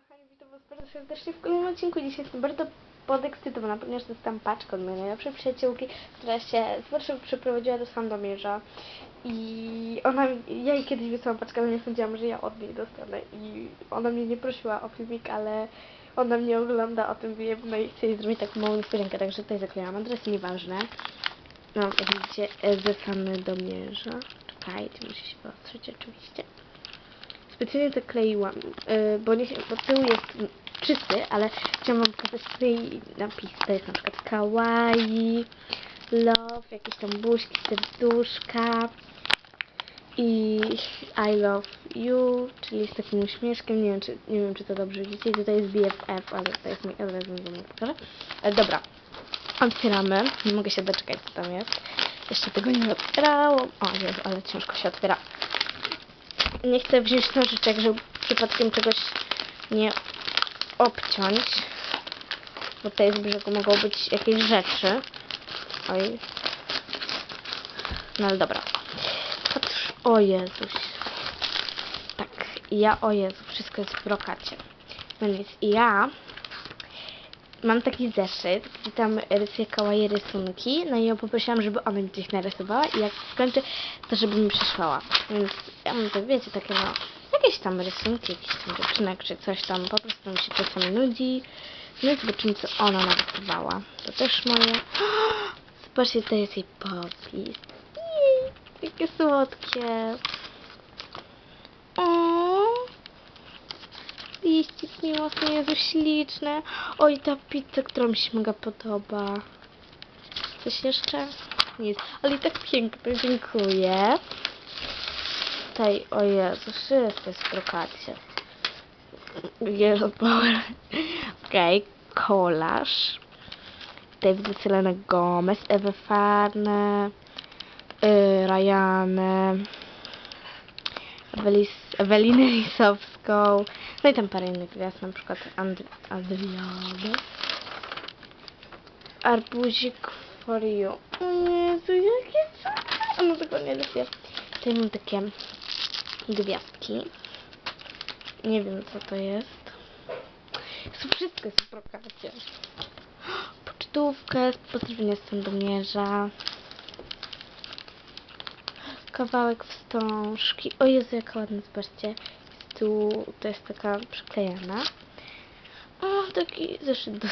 kochani, witam was bardzo serdecznie w kolejnym odcinku. Dzisiaj jestem bardzo podekscytowana, ponieważ dostałam paczkę od mojej najlepszej przyjaciółki, która się z Warszawy przeprowadziła do Sandomierza i ona, ja jej kiedyś wysłałam paczkę, ale nie sądziłam, że ja od niej dostanę i ona mnie nie prosiła o filmik, ale ona mnie ogląda, o tym wie, no i chce jej zrobić taką małą niespodziankę, także tutaj zaklejam adres, nieważne. No, widzicie, e, ze Sandomierza. Czekajcie, muszę się wyostrzyć oczywiście. Specjalnie to kleiłam, yy, bo, nie, bo tył jest czysty, ale chciałam wam pokazać tutaj napis. To jest na przykład kawaii, love, jakieś tam buźki, serduszka i I love you, czyli z takim uśmieszkiem. Nie wiem, czy, nie wiem, czy to dobrze widzicie. I tutaj jest BFF, ale to jest mój adres, więc wam pokażę. Ale dobra, otwieramy. Nie mogę się doczekać, co tam jest. Jeszcze tego nie otwierałam. O, Jezu, ale ciężko się otwiera nie chcę wziąć nożyczek, żeby przypadkiem czegoś nie obciąć. Bo tutaj z brzegu mogą być jakieś rzeczy. Oj. No ale dobra. Patrz. O Jezuś. Tak. Ja, o Jezu, wszystko jest w brokacie. No więc ja mam taki zeszyt, gdzie tam rysuję kawaii rysunki, no i ją poprosiłam, żeby ona mi coś narysowała i jak skończy, to żeby mi przesłała. Więc ja mam tak, wiecie, takie no, jakieś tam rysunki, jakiś tam dziewczynek, czy coś tam, po prostu mi się czasami nudzi. No i zobaczymy, co ona narysowała. To też moje. Zobaczcie, to jest jej popis. Jej, jakie słodkie. O. Miłosny, Jezu, śliczne. Oj, ta pizza, która mi się mega podoba. Coś jeszcze? Nic. Ale i tak piękne, dziękuję. Tutaj, o Jezu, wszystko jest w brokacie. Jezu, power. Okej, kolaż. Tutaj widzę Selena Gomez, Ewę Farnę, yy, Ryanę, Ewelis, Ewelinę Lisowską, no i tam parę innych gwiazd, na przykład And Adriany. Arbuzik for you. O Jezu, jakie cudne! No dokładnie lubię. Tutaj mam takie gwiazdki. Nie wiem co to jest. To wszystko jest w brokacie. Pocztówkę, pozdrowienia z Sandomierza. Kawałek wstążki. O Jezu, jaka ładna, zobaczcie. Tu, to jest taka przyklejana. O, taki zeszyt do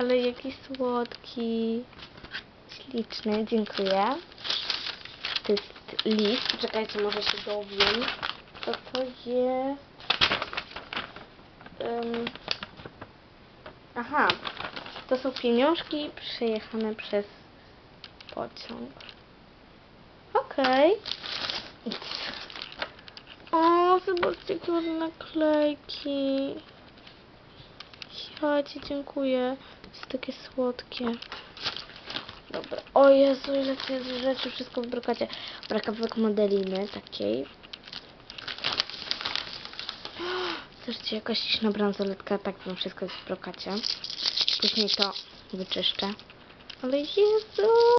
ale jaki słodki. Śliczny, dziękuję. To jest list. Czekajcie, może się dowiem. Co to jest? Ym. Aha. To są pieniążki przejechane przez pociąg. Okej. O, zobaczcie, ładne naklejki. Ja ci dziękuję. Jest takie słodkie. Dobra. O Jezu, ile tu jest rzeczy, wszystko w brokacie. Dobra, kawałek modeliny takiej. Zobaczcie, jakaś śliczna bransoletka. Tak, tam wszystko jest w brokacie. Później to wyczyszczę. Ale Jezu!